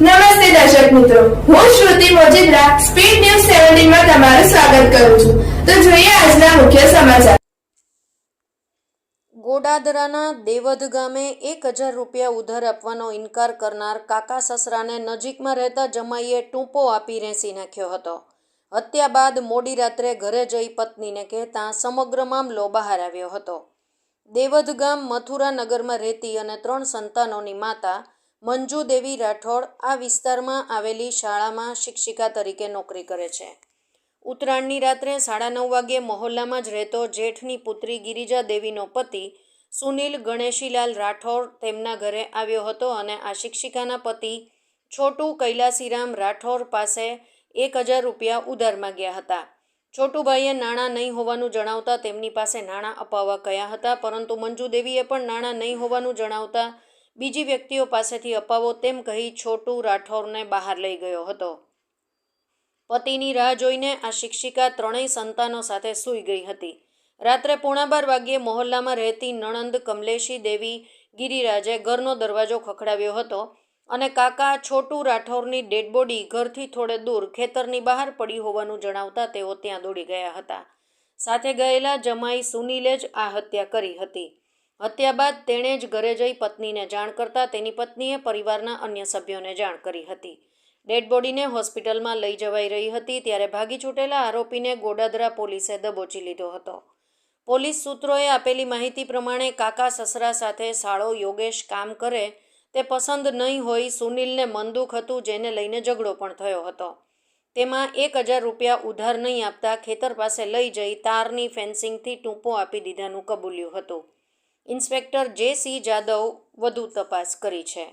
નમસ્તે દર્શક મિત્રો. હું શ્રુતિ મોજીદ્રા સ્પીડ ન્યૂઝ સેવન્ટીનમાં તમારું સ્વાગત કરું છું. તો જોઈએ આજના મુખ્ય સમાચાર. ગોડાદરાના દેવધ ગામે એક હજાર રૂપિયા ઉધાર આપવાનો ઇનકાર કરનાર કાકા સસરાને નજીકમાં રહેતા જમાઈએ ટૂંપો આપી રેંસી નાખ્યો હતો. હત્યા બાદ મોડી રાત્રે ઘરે જઈ પત્નીને કહેતા સમગ્ર મામલો બહાર આવ્યો હતો. દેવધ ગામ મથુરા નગરમાં રહેતી અને ત્રણ સંતાનોની માતા મંજુ દેવી રાઠોડ આ વિસ્તારમાં આવેલી શાળામાં શિક્ષિકા તરીકે નોકરી કરે છે. ઉત્તરાયણની રાત્રે સાડા નવ વાગ્યે મહોલ્લામાં જ રહેતો જેઠની પુત્રી ગિરિજા દેવીનો પતિ સુનિલ ગણેશીલાલ રાઠોડ તેમના ઘરે આવ્યો હતો અને આ શિક્ષિકાના પતિ છોટુ કૈલાસીરામ રાઠોડ પાસે એક હજાર રૂપિયા ઉધાર માગ્યા હતા. છોટુભાઈએ નાણાં નહીં હોવાનું જણાવતા તેમની પાસે નાણાં અપાવવા કયા હતા, પરંતુ મંજુદેવીએ પણ નાણાં નહીં હોવાનું જણાવતા બીજી વ્યક્તિઓ પાસેથી અપાવો તેમ કહી છોટુ રાઠોરને બહાર લઈ ગયો હતો. પતિની રાહ જોઈને આ શિક્ષિકા ત્રણેય સંતાનો સાથે સૂઈ ગઈ હતી. રાત્રે પોણા બાર વાગ્યે મહોલ્લામાં રહેતી નણંદ કમલેશી દેવી ગિરિરાજે ઘરનો દરવાજો ખખડાવ્યો હતો અને કાકા છોટુ રાઠોરની ડેડ બોડી ઘરથી થોડે દૂર ખેતરની બહાર પડી હોવાનું જણાવતા તેઓ ત્યાં દોડી ગયા હતા. સાથે ગયેલા જમાઈ સુનિલે જ આ હત્યા કરી હતી. હત્યા બાદ તેણે જ ઘરે જઈ પત્નીને જાણ કરતા તેની પત્નીએ પરિવારના અન્ય સભ્યોને જાણ કરી હતી. ડેડ બોડીને હોસ્પિટલમાં લઈ જવાઈ રહી હતી ત્યારે ભાગી છૂટેલા આરોપીને ગોડાદરા પોલીસે દબોચી લીધો હતો. પોલીસ સૂત્રોએ આપેલી માહિતી પ્રમાણે કાકા સસરા સાથે સાળો યોગેશ કામ કરે તે પસંદ નહીં હોઈ સુનિલને મનદુખ હતું જેને લઈને ઝઘડો પણ થયો હતો. તેમાં એક હજાર રૂપિયા ઉધાર નહીં આપતા ખેતર પાસે લઈ જઈ તારની ફેન્સિંગથી ટૂંપો આપી દીધાનું કબૂલ્યું હતું. ઇન્સ્પેક્ટર જે સી જાદવ વધુ તપાસ કરી છે.